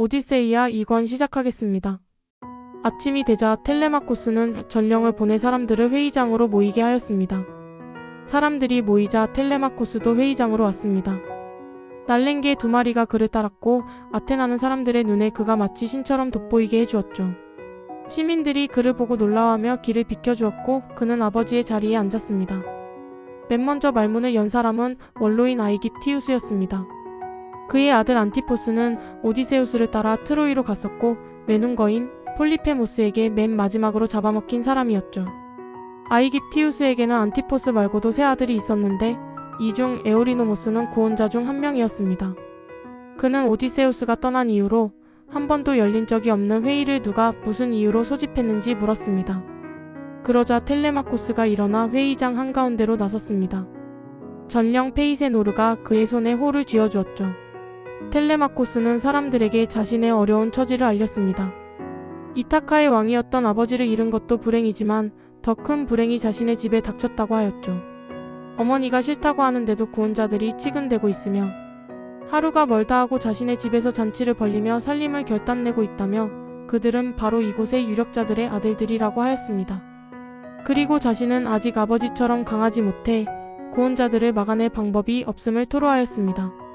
오디세이아 2권 시작하겠습니다. 아침이 되자 텔레마코스는 전령을 보내 사람들을 회의장으로 모이게 하였습니다. 사람들이 모이자 텔레마코스도 회의장으로 왔습니다. 날랭개 두 마리가 그를 따랐고 아테나는 사람들의 눈에 그가 마치 신처럼 돋보이게 해주었죠. 시민들이 그를 보고 놀라워하며 길을 비켜주었고 그는 아버지의 자리에 앉았습니다. 맨 먼저 말문을 연 사람은 원로인 아이깁티우스였습니다. 그의 아들 안티포스는 오디세우스를 따라 트로이로 갔었고 외눈거인 폴리페모스에게 맨 마지막으로 잡아먹힌 사람이었죠. 아이깁티우스에게는 안티포스 말고도 세 아들이 있었는데 이 중 에오리노모스는 구원자 중 한 명이었습니다. 그는 오디세우스가 떠난 이후로 한 번도 열린 적이 없는 회의를 누가 무슨 이유로 소집했는지 물었습니다. 그러자 텔레마코스가 일어나 회의장 한가운데로 나섰습니다. 전령 페이세노르가 그의 손에 호를 쥐어주었죠. 텔레마코스는 사람들에게 자신의 어려운 처지를 알렸습니다. 이타카의 왕이었던 아버지를 잃은 것도 불행이지만 더 큰 불행이 자신의 집에 닥쳤다고 하였죠. 어머니가 싫다고 하는데도 구원자들이 치근대고 있으며 하루가 멀다 하고 자신의 집에서 잔치를 벌리며 살림을 결단내고 있다며 그들은 바로 이곳의 유력자들의 아들들이라고 하였습니다. 그리고 자신은 아직 아버지처럼 강하지 못해 구원자들을 막아낼 방법이 없음을 토로하였습니다.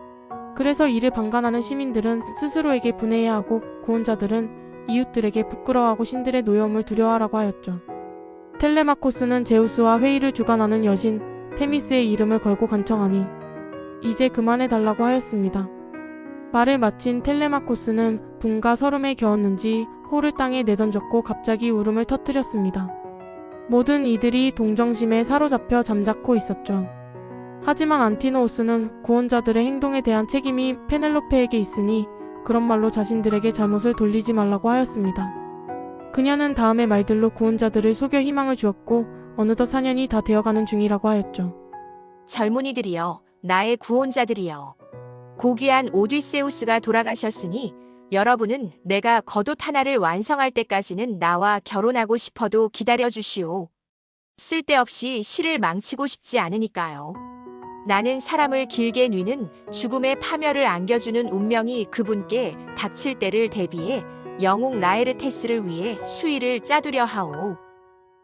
그래서 이를 방관하는 시민들은 스스로에게 분해해야 하고 구원자들은 이웃들에게 부끄러워하고 신들의 노여움을 두려워하라고 하였죠. 텔레마코스는 제우스와 회의를 주관하는 여신 테미스의 이름을 걸고 간청하니 이제 그만해 달라고 하였습니다. 말을 마친 텔레마코스는 분과 서름에 겨웠는지 호를 땅에 내던졌고 갑자기 울음을 터뜨렸습니다. 모든 이들이 동정심에 사로잡혀 잠자코 있었죠. 하지만 안티노우스는 구원자들의 행동에 대한 책임이 페넬로페에게 있으니 그런 말로 자신들에게 잘못을 돌리지 말라고 하였습니다. 그녀는 다음의 말들로 구원자들을 속여 희망을 주었고 어느덧 4년이 다 되어가는 중이라고 하였죠. 젊은이들이여, 나의 구원자들이여. 고귀한 오디세우스가 돌아가셨으니 여러분은 내가 겉옷 하나를 완성할 때까지는 나와 결혼하고 싶어도 기다려 주시오. 쓸데없이 시를 망치고 싶지 않으니까요. 나는 사람을 길게 뉘는 죽음의 파멸을 안겨주는 운명이 그분께 닥칠 때를 대비해 영웅 라에르테스를 위해 수위를 짜두려 하오.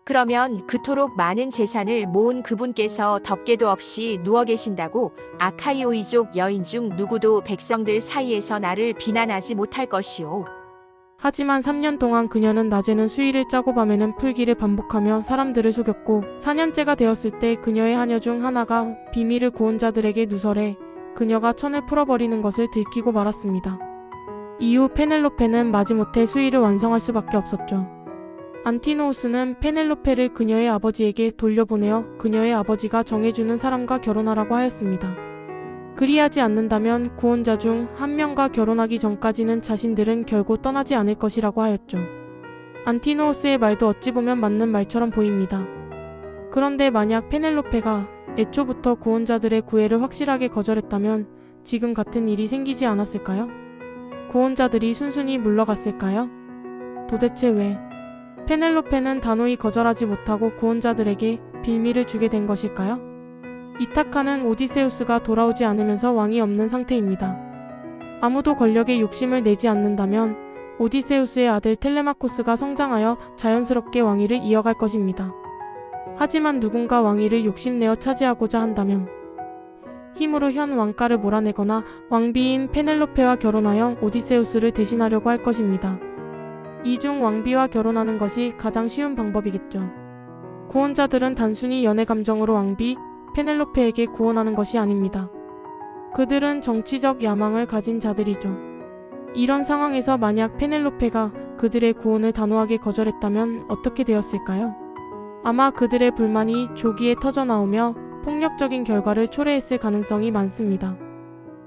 그러면 그토록 많은 재산을 모은 그분께서 덮개도 없이 누워 계신다고 아카이오이족 여인 중 누구도 백성들 사이에서 나를 비난하지 못할 것이오. 하지만 3년 동안 그녀는 낮에는 수의를 짜고 밤에는 풀기를 반복하며 사람들을 속였고 4년째가 되었을 때 그녀의 하녀 중 하나가 비밀을 구원자들에게 누설해 그녀가 천을 풀어버리는 것을 들키고 말았습니다. 이후 페넬로페는 마지못해 수의를 완성할 수밖에 없었죠. 안티노우스는 페넬로페를 그녀의 아버지에게 돌려보내어 그녀의 아버지가 정해주는 사람과 결혼하라고 하였습니다. 그리하지 않는다면 구원자 중 한 명과 결혼하기 전까지는 자신들은 결코 떠나지 않을 것이라고 하였죠. 안티노우스의 말도 어찌 보면 맞는 말처럼 보입니다. 그런데 만약 페넬로페가 애초부터 구원자들의 구애를 확실하게 거절했다면 지금 같은 일이 생기지 않았을까요? 구원자들이 순순히 물러갔을까요? 도대체 왜? 페넬로페는 단호히 거절하지 못하고 구원자들에게 빌미를 주게 된 것일까요? 이타카는 오디세우스가 돌아오지 않으면서 왕이 없는 상태입니다. 아무도 권력에 욕심을 내지 않는다면 오디세우스의 아들 텔레마코스가 성장하여 자연스럽게 왕위를 이어갈 것입니다. 하지만 누군가 왕위를 욕심내어 차지하고자 한다면 힘으로 현 왕가를 몰아내거나 왕비인 페넬로페와 결혼하여 오디세우스를 대신하려고 할 것입니다. 이중 왕비와 결혼하는 것이 가장 쉬운 방법이겠죠. 구원자들은 단순히 연애 감정으로 왕비 페넬로페에게 구원하는 것이 아닙니다. 그들은 정치적 야망을 가진 자들이죠. 이런 상황에서 만약 페넬로페가 그들의 구원을 단호하게 거절했다면 어떻게 되었을까요? 아마 그들의 불만이 조기에 터져나오며 폭력적인 결과를 초래했을 가능성이 많습니다.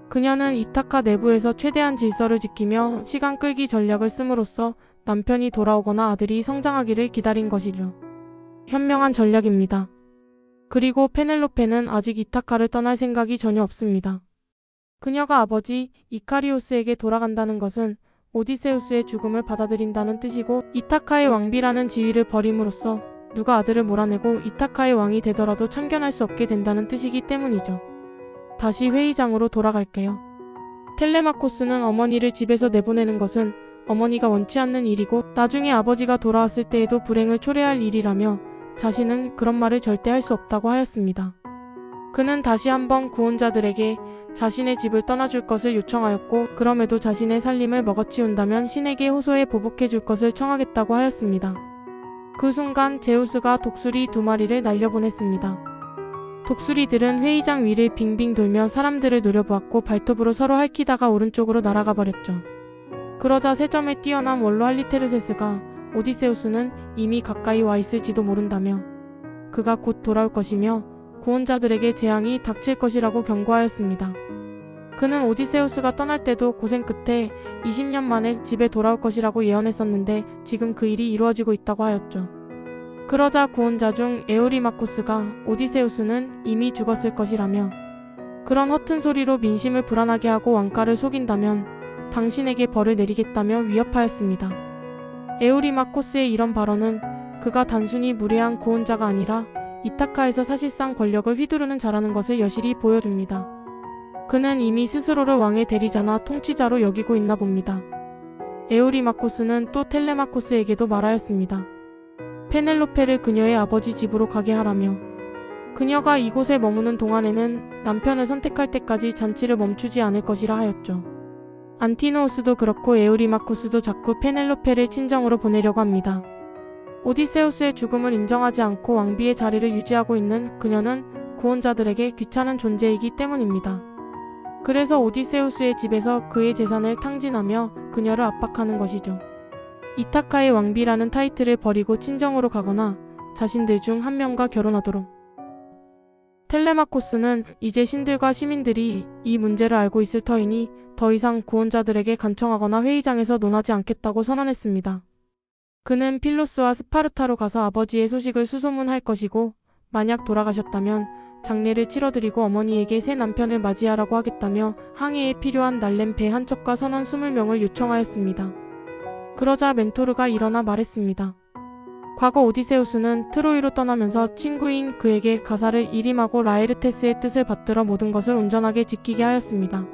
그녀는 이타카 내부에서 최대한 질서를 지키며 시간 끌기 전략을 씀으로써 남편이 돌아오거나 아들이 성장하기를 기다린 것이죠. 현명한 전략입니다. 그리고 페넬로페는 아직 이타카를 떠날 생각이 전혀 없습니다. 그녀가 아버지 이카리오스에게 돌아간다는 것은 오디세우스의 죽음을 받아들인다는 뜻이고 이타카의 왕비라는 지위를 버림으로써 누가 아들을 몰아내고 이타카의 왕이 되더라도 참견할 수 없게 된다는 뜻이기 때문이죠. 다시 회의장으로 돌아갈게요. 텔레마코스는 어머니를 집에서 내보내는 것은 어머니가 원치 않는 일이고 나중에 아버지가 돌아왔을 때에도 불행을 초래할 일이라며 자신은 그런 말을 절대 할 수 없다고 하였습니다. 그는 다시 한번 구원자들에게 자신의 집을 떠나줄 것을 요청하였고 그럼에도 자신의 살림을 먹어치운다면 신에게 호소해 보복해 줄 것을 청하겠다고 하였습니다. 그 순간 제우스가 독수리 두 마리를 날려보냈습니다. 독수리들은 회의장 위를 빙빙 돌며 사람들을 노려보았고 발톱으로 서로 핥히다가 오른쪽으로 날아가 버렸죠. 그러자 세 점에 뛰어난 원로 할리테르세스가 오디세우스는 이미 가까이 와 있을지도 모른다며 그가 곧 돌아올 것이며 구원자들에게 재앙이 닥칠 것이라고 경고하였습니다. 그는 오디세우스가 떠날 때도 고생 끝에 20년 만에 집에 돌아올 것이라고 예언했었는데 지금 그 일이 이루어지고 있다고 하였죠. 그러자 구원자 중 에우리마코스가 오디세우스는 이미 죽었을 것이라며 그런 허튼 소리로 민심을 불안하게 하고 왕가를 속인다면 당신에게 벌을 내리겠다며 위협하였습니다. 에우리마코스의 이런 발언은 그가 단순히 무례한 구원자가 아니라 이타카에서 사실상 권력을 휘두르는 자라는 것을 여실히 보여줍니다. 그는 이미 스스로를 왕의 대리자나 통치자로 여기고 있나 봅니다. 에우리마코스는 또 텔레마코스에게도 말하였습니다. 페넬로페를 그녀의 아버지 집으로 가게 하라며 그녀가 이곳에 머무는 동안에는 남편을 선택할 때까지 잔치를 멈추지 않을 것이라 하였죠. 안티노우스도 그렇고 에우리마코스도 자꾸 페넬로페를 친정으로 보내려고 합니다. 오디세우스의 죽음을 인정하지 않고 왕비의 자리를 유지하고 있는 그녀는 구원자들에게 귀찮은 존재이기 때문입니다. 그래서 오디세우스의 집에서 그의 재산을 탕진하며 그녀를 압박하는 것이죠. 이타카의 왕비라는 타이틀을 버리고 친정으로 가거나 자신들 중 한 명과 결혼하도록. 텔레마코스는 이제 신들과 시민들이 이 문제를 알고 있을 터이니 더 이상 구원자들에게 간청하거나 회의장에서 논하지 않겠다고 선언했습니다. 그는 필로스와 스파르타로 가서 아버지의 소식을 수소문할 것이고 만약 돌아가셨다면 장례를 치러드리고 어머니에게 새 남편을 맞이하라고 하겠다며 항해에 필요한 날렘 배 한 척과 선원 20명을 요청하였습니다. 그러자 멘토르가 일어나 말했습니다. 과거 오디세우스는 트로이로 떠나면서 친구인 그에게 가사를 이림하고 라에르테스의 뜻을 받들어 모든 것을 온전하게 지키게 하였습니다.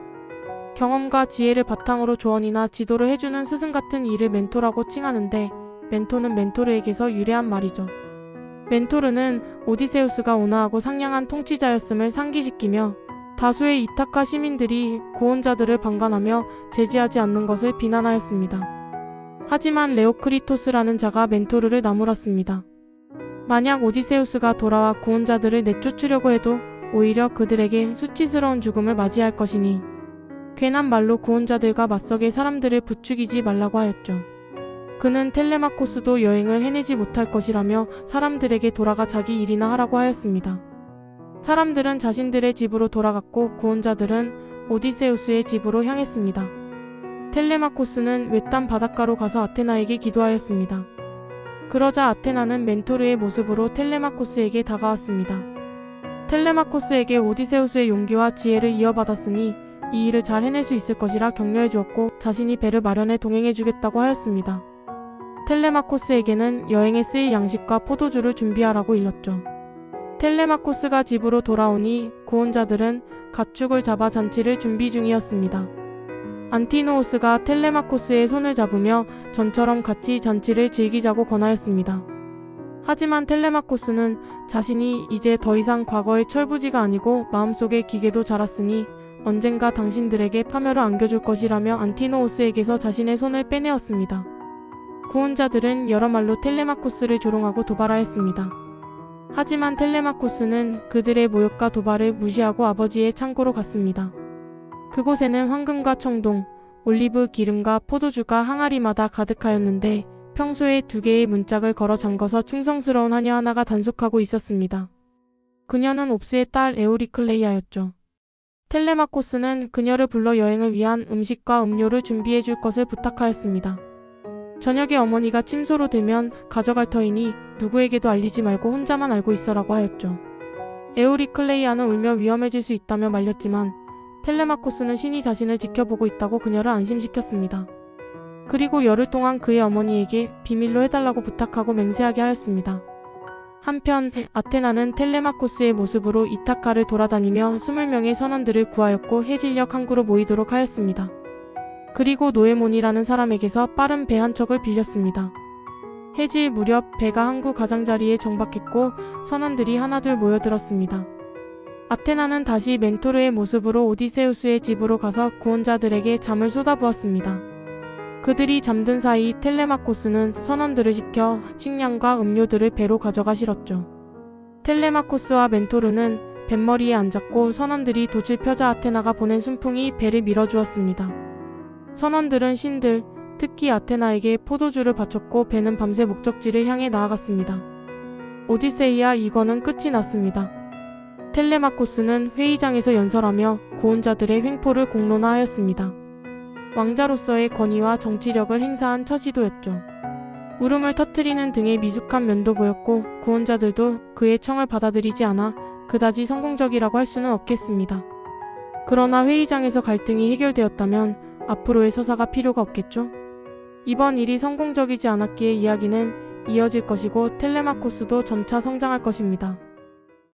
경험과 지혜를 바탕으로 조언이나 지도를 해주는 스승 같은 이를 멘토라고 칭하는데 멘토는 멘토르에게서 유래한 말이죠. 멘토르는 오디세우스가 온화하고 상냥한 통치자였음을 상기시키며 다수의 이타카 시민들이 구원자들을 방관하며 제지하지 않는 것을 비난하였습니다. 하지만 레오크리토스라는 자가 멘토르를 나무랐습니다. 만약 오디세우스가 돌아와 구원자들을 내쫓으려고 해도 오히려 그들에게 수치스러운 죽음을 맞이할 것이니 괜한 말로 구원자들과 맞서게 사람들을 부추기지 말라고 하였죠. 그는 텔레마코스도 여행을 해내지 못할 것이라며 사람들에게 돌아가 자기 일이나 하라고 하였습니다. 사람들은 자신들의 집으로 돌아갔고 구원자들은 오디세우스의 집으로 향했습니다. 텔레마코스는 외딴 바닷가로 가서 아테나에게 기도하였습니다. 그러자 아테나는 멘토르의 모습으로 텔레마코스에게 다가왔습니다. 텔레마코스에게 오디세우스의 용기와 지혜를 이어받았으니 이 일을 잘 해낼 수 있을 것이라 격려해 주었고 자신이 배를 마련해 동행해 주겠다고 하였습니다. 텔레마코스에게는 여행에 쓰일 양식과 포도주를 준비하라고 일렀죠. 텔레마코스가 집으로 돌아오니 구원자들은 가축을 잡아 잔치를 준비 중이었습니다. 안티노우스가 텔레마코스의 손을 잡으며 전처럼 같이 잔치를 즐기자고 권하였습니다. 하지만 텔레마코스는 자신이 이제 더 이상 과거의 철부지가 아니고 마음속에 기계도 자랐으니 언젠가 당신들에게 파멸을 안겨줄 것이라며 안티노우스에게서 자신의 손을 빼내었습니다. 구원자들은 여러 말로 텔레마코스를 조롱하고 도발하였습니다. 하지만 텔레마코스는 그들의 모욕과 도발을 무시하고 아버지의 창고로 갔습니다. 그곳에는 황금과 청동, 올리브 기름과 포도주가 항아리마다 가득하였는데 평소에 두 개의 문짝을 걸어 잠궈서 충성스러운 하녀 하나가 단속하고 있었습니다. 그녀는 옵스의 딸 에오리클레이아였죠. 텔레마코스는 그녀를 불러 여행을 위한 음식과 음료를 준비해 줄 것을 부탁하였습니다. 저녁에 어머니가 침소로 들면 가져갈 터이니 누구에게도 알리지 말고 혼자만 알고 있어라고 하였죠. 에오리클레이아는 울며 위험해질 수 있다며 말렸지만 텔레마코스는 신이 자신을 지켜보고 있다고 그녀를 안심시켰습니다. 그리고 열흘 동안 그의 어머니에게 비밀로 해달라고 부탁하고 맹세하게 하였습니다. 한편 아테나는 텔레마코스의 모습으로 이타카를 돌아다니며 20명의 선원들을 구하였고 해질녘 항구로 모이도록 하였습니다. 그리고 노에몬이라는 사람에게서 빠른 배 한 척을 빌렸습니다. 해질 무렵 배가 항구 가장자리에 정박했고 선원들이 하나둘 모여들었습니다. 아테나는 다시 멘토르의 모습으로 오디세우스의 집으로 가서 구원자들에게 잠을 쏟아부었습니다. 그들이 잠든 사이 텔레마코스는 선원들을 시켜 식량과 음료들을 배로 가져가 실었죠. 텔레마코스와 멘토르는 뱃머리에 앉았고 선원들이 돛을 펴자 아테나가 보낸 순풍이 배를 밀어주었습니다. 선원들은 신들, 특히 아테나에게 포도주를 바쳤고 배는 밤새 목적지를 향해 나아갔습니다. 오디세이아 이거는 끝이 났습니다. 텔레마코스는 회의장에서 연설하며 구원자들의 횡포를 공론화하였습니다. 왕자로서의 권위와 정치력을 행사한 첫 시도였죠. 울음을 터트리는 등의 미숙한 면도 보였고 구원자들도 그의 청을 받아들이지 않아 그다지 성공적이라고 할 수는 없겠습니다. 그러나 회의장에서 갈등이 해결되었다면 앞으로의 서사가 필요가 없겠죠? 이번 일이 성공적이지 않았기에 이야기는 이어질 것이고 텔레마코스도 점차 성장할 것입니다.